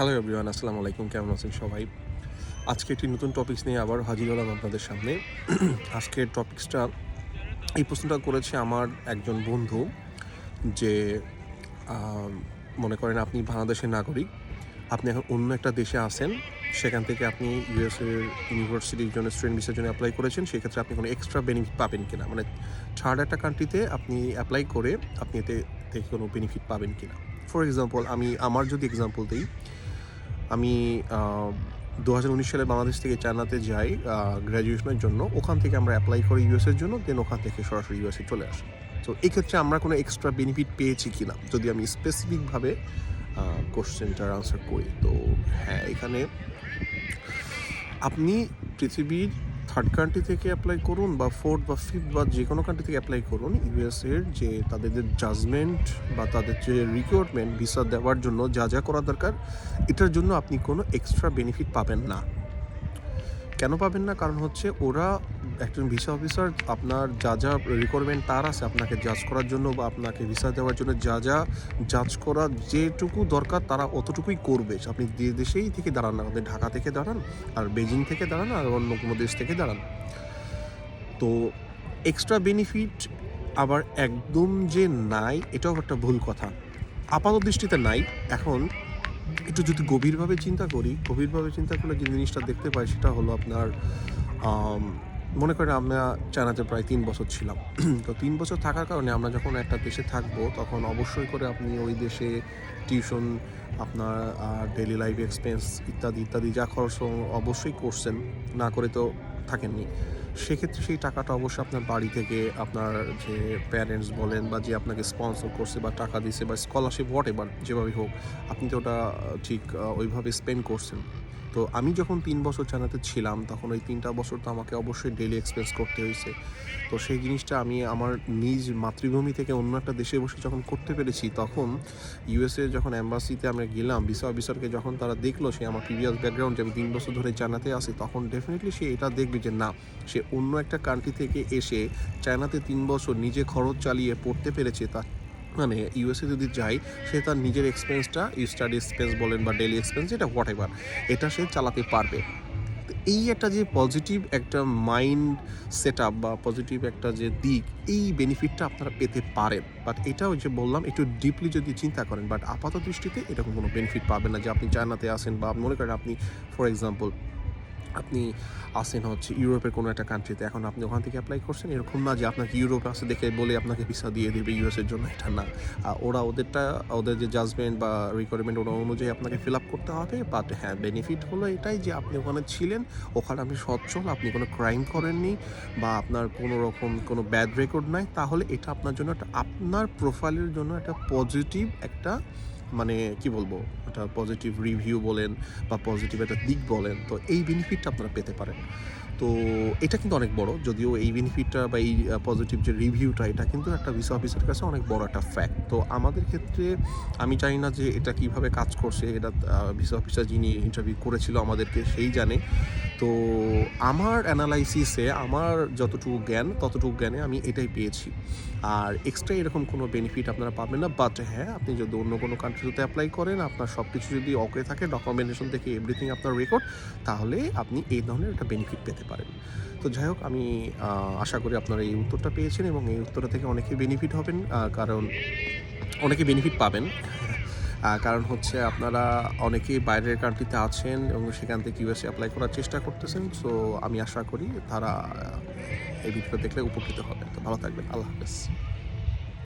Hello everyone আসসালামু আলাইকুম, কেমন আছেন সবাই? আজকে একটি নতুন টপিক্স নিয়ে আবার হাজির হলাম আপনাদের সামনে। আজকের টপিকসটা এই প্রশ্নটা করেছে আমার একজন বন্ধু যে মনে করেন আপনি বাংলাদেশের নাগরিক, আপনি এখন অন্য একটা দেশে আছেন, সেখান থেকে আপনি ইউএসএর ইউনিভার্সিটির জন্য স্টুডেন্ট ভিসার জন্য অ্যাপ্লাই করেছেন, সেক্ষেত্রে আপনি কোনো এক্সট্রা বেনিফিট পাবেন কিনা? মানে থার্ড একটা কান্ট্রিতে আপনি অ্যাপ্লাই করে আপনি এতে থেকে কোনো বেনিফিট পাবেন কিনা? ফর এক্সাম্পল আমি আমার যদি এক্সাম্পল দিই, আমি দু হাজার উনিশ সালে বাংলাদেশ থেকে চায়নাতে যাই গ্র্যাজুয়েশনের জন্য, ওখান থেকে আমরা অ্যাপ্লাই করি ইউএসের জন্য দেন ওখান থেকে সরাসরি ইউএসএ চলে আসি। তো এক্ষেত্রে আমরা কোনো এক্সট্রা বেনিফিট পেয়েছি কি না যদি আমি স্পেসিফিকভাবে কোশ্চেনটার আনসার করি, তো হ্যাঁ এখানে আপনি পৃথিবীর থার্ড কান্ট্রি থেকে অ্যাপ্লাই করুন বা ফোর্থ বা ফিফথ বা যে কোনো কান্ট্রি থেকে অ্যাপ্লাই করুন ইউএসএর যে তাদের যে জাজমেন্ট বা তাদের যে রিক্রুটমেন্ট ভিসা দেওয়ার জন্য যা যা করা দরকার, এটার জন্য আপনি কোনো এক্সট্রা বেনিফিট পাবেন না। কেন পাবেন না? কারণ হচ্ছে ওরা একজন ভিসা অফিসার আপনার যা যা রিকোয়ারমেন্ট তার আছে, আপনাকে জাজ করার জন্য বা আপনাকে ভিসা দেওয়ার জন্য যা যা জাজ করা যেটুকু দরকার তারা অতটুকুই করবে। আপনি যে দেশেই থেকে দাঁড়ান আপনি ঢাকা থেকে দাঁড়ান আর বেজিং থেকে দাঁড়ান আর অন্য কোনো দেশ থেকে দাঁড়ান। তো এক্সট্রা বেনিফিট আবার একদম যে নাই, এটাও একটা ভুল কথা। আপাত দৃষ্টিতে নাই। এখন একটু যদি গভীরভাবে চিন্তা করি, গভীরভাবে চিন্তা করলে যে জিনিসটা দেখতে পাই সেটা হলো আপনার মনে করেন আমরা চায়নাতে প্রায় তিন বছর ছিলাম। তো তিন বছর থাকার কারণে আমরা যখন একটা দেশে থাকব, তখন অবশ্যই করে আপনি ওই দেশে টিউশন, আপনার ডেলি লাইফ এক্সপেন্স ইত্যাদি ইত্যাদি যা খরচ অবশ্যই করছেন, না করে তো থাকেননি। সেক্ষেত্রে সেই টাকাটা অবশ্যই আপনার বাড়ি থেকে আপনার যে প্যারেন্টস বলেন বা যে আপনাকে স্পন্সর করছে বা টাকা দিছে বা স্কলারশিপ হোয়াট এভার যেভাবেই হোক, আপনি তো ওটা ঠিক ওইভাবে স্পেন্ড করছেন। তো আমি যখন তিন বছর চায়নাতে ছিলাম, তখন ওই তিনটা বছর তো আমাকে অবশ্যই ডেলি এক্সপেন্স করতে হয়েছে তো সেই জিনিসটা আমি আমার নিজ মাতৃভূমি থেকে অন্য একটা দেশে বসে যখন করতে পেরেছি, তখন ইউএসএ যখন অ্যাম্বাসিতে আমরা গেলাম ভিসা অফিসারকে যখন তারা দেখল, সে আমার প্রিভিয়াস ব্যাকগ্রাউন্ড যে আমি তিন বছর ধরে চায়নাতে আছি তখন ডেফিনেটলি সে এটা দেখবে যে না, সে অন্য একটা কান্ট্রি থেকে এসে চায়নাতে তিন বছর নিজে খরচ চালিয়ে পড়তে পেরেছে তা মানে ইউএসএ যদি যাই সে তার নিজের এক্সপেন্সটা স্টাডি এক্সপেন্স বলেন বা ডেলি এক্সপেন্স এটা হোয়াট এভার এটা সে চালাতে পারবে। এই একটা যে পজিটিভ একটা মাইন্ড সেট আপ বা পজিটিভ একটা যে দিক, এই বেনিফিটটা আপনারা পেতে পারেন। বাট এটাও যে বললাম, একটু ডিপলি যদি চিন্তা করেন বাট আপাত দৃষ্টিতে এরকম কোনো বেনিফিট পাবেন না যে আপনি চায়নাতে আসেন বা মনে করেন আপনি ফর এক্সাম্পল আপনি আসেন হচ্ছে ইউরোপের কোনো একটা কান্ট্রিতে এখন আপনি ওখান থেকে অ্যাপ্লাই করছেন, এরকম না যে আপনাকে ইউরোপে আসে দেখে বলে আপনাকে ভিসা দিয়ে দেবে ইউএসের জন্য, এটা না। ওরা ওদেরটা, ওদের যে জাজমেন্ট বা রিকোয়ারমেন্ট ওরা অনুযায়ী আপনাকে ফিল আপ করতে হবে বাট হ্যাঁ বেনিফিট হলো এটাই যে আপনি ওখানে ছিলেন, ওখানে আপনি সচ্ছল, আপনি কোনো ক্রাইম করেননি বা আপনার কোনো রকম কোনো ব্যাড রেকর্ড নাই, তাহলে এটা আপনার জন্য একটা, আপনার প্রোফাইলের জন্য একটা পজিটিভ একটা মানে কি বলব, একটা পজিটিভ রিভিউ বলেন বা পজিটিভ একটা দিক বলেন, তো এই বেনিফিটটা আপনারা পেতে পারেন। তো এটা কিন্তু অনেক বড়, যদিও এই বেনিফিটটা বা এই পজিটিভ যে রিভিউটা এটা কিন্তু একটা ভিসা অফিসের কাছে অনেক বড় একটা ফ্যাক্ট তো আমাদের ক্ষেত্রে আমি জানি না যে এটা কীভাবে কাজ করছে, এটা ভিসা অফিসার যিনি ইন্টারভিউ করেছিল আমাদেরকে সেই জানে। তো আমার অ্যানালাইসিসে আমার যতটুকু জ্ঞান, ততটুকু জ্ঞানে আমি এটাই পেয়েছি। আর এক্সট্রা এরকম কোনো বেনিফিট আপনারা পাবেন না বাট হ্যাঁ আপনি যদি অন্য কোনো কান্ট্রিতে অ্যাপ্লাই করেন, আপনার সব কিছু যদি ওকে থাকে ডকুমেন্টেশন থেকে এভরিথিং আপনার রেকর্ড তাহলে আপনি এই ধরনের একটা বেনিফিট পেতে পারেন। তো যাই হোক, আমি আশা করি আপনারা এই উত্তরটা পেয়েছেন এবং এই উত্তরটা থেকে অনেকেই বেনিফিট হবেন কারণ অনেকে বেনিফিট পাবেন। কারণ হচ্ছে আপনারা অনেকেই বাইরের কান্ট্রিতে আছেন এবং সেখান থেকে ইউএসএ অ্যাপ্লাই করার চেষ্টা করতেছেন সো আমি আশা করি তারা এই ভিডিওটা দেখলে উপকৃত হবে তো ভালো থাকবেন, আল্লাহ হাফেজ।